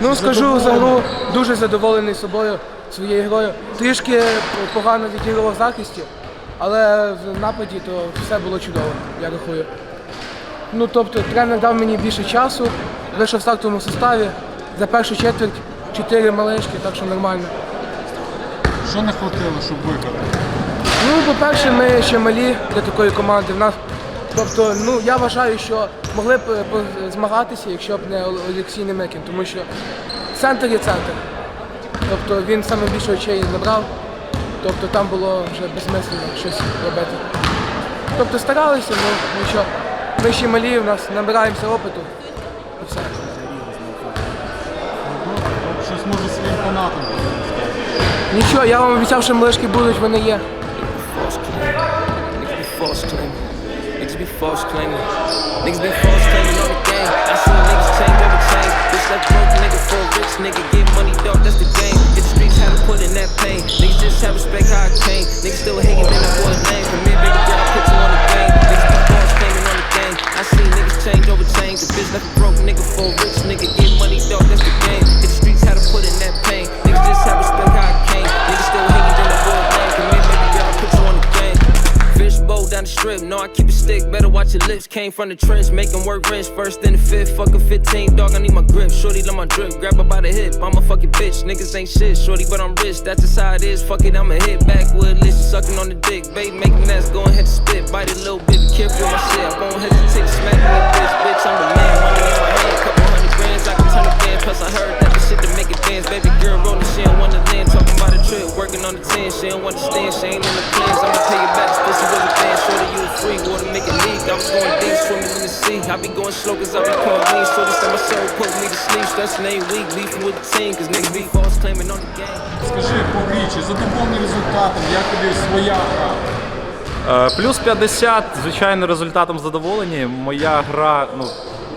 Ну, скажу за гру, дуже задоволений собою, своєю грою. Трішки погано відіграв в захисті, але в нападі то все було чудово, я рахую. Ну, тобто, тренер дав мені більше часу, вийшов в стартовому составі. За першу четверть чотири малишки, так що нормально. Що не хватило, щоб виграти? Ну, по-перше, ми ще малі для такої команди. В нас, тобто, ну я вважаю, що могли б е, змагатися, якщо б не Олексій Немикін, тому що центр є центр. Тобто він саме більше очей набрав, тобто там було вже безсмислено щось робити. Тобто старалися, ну нічого. Ми ще малі, у нас набираємося опиту і все. Щось може своїм сказати. Нічого, я вам обіцяв, що млишки будуть, вони є. Niggas be false claiming. Niggas be false claiming. The game. I seen niggas change over change. Bitch like broke nigga for a rich nigga. Get money, dog, that's the game. Hit the streets, had to put in that pain. Niggas just have respect how I came. Niggas still hating, then I boy name. Come here, baby girl, I put you on the game. Niggas be false claiming on the game. I seen niggas change over change. A bitch like a broke nigga for a rich nigga. Get money, dog, that's the game. No, I keep it stick. Better watch your lips. Came from the trench, making work wrench. First in the fifth, fuck a 15, dog. I need my grip. Shorty, let my drip. Grab her by the hip. I'm a fucking bitch. Niggas ain't shit, shorty, but I'm rich. That's just how it is. Fuck it, I'ma hit backwood. Listen, sucking on the dick. Babe, making that's go ahead to spit. Bite it a little bit. Be careful with my shit. I won't hesitate smack me, bitch. Bitch, I'm the man. Money in my hand, couple hundred grands. I can turn a band. Plus, I heard that the shit to make it dance. Baby girl rolling, she don't want to land. Talking about a trip, working on the 10. She don't understand, she ain't I be going slow, cause I be pouring lean. Shorty said my soul put me to sleep. Stressing ain't weak. Beefing with the team, cause niggas be false claiming on the game. Скажи по грі, чи задоволений результатом, як тобі своя гра? Е, Плюс 50, звичайно, результатом задоволені. Моя гра, ну,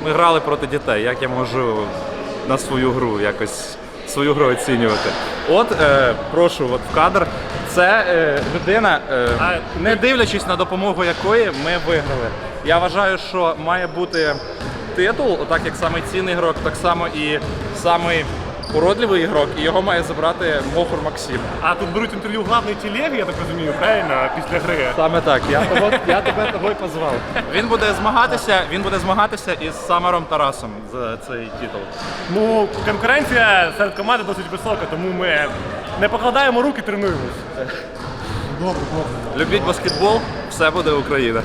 ми грали проти дітей. Як я можу на свою гру якось свою гру оцінювати? От, е, прошу, от в кадр. Це е, людина, е, не дивлячись на допомогу якої ми виграли. Я вважаю, що має бути титул, отак як самий цінний ігрок, так само і самий уродливий ігрок, і його має забрати Мохор Максим. А тут беруть інтерв'ю в главної телегі, я так розумію, правильно, після гри. Саме так, я того, я тебе того й позвав. Він буде змагатися, він буде змагатися із Самером Тарасом за цей титул. Ну, конкуренція серед команди досить висока, тому ми не покладаємо руки, тренуємось. Добре, добре. Любіть баскетбол, все буде Україна.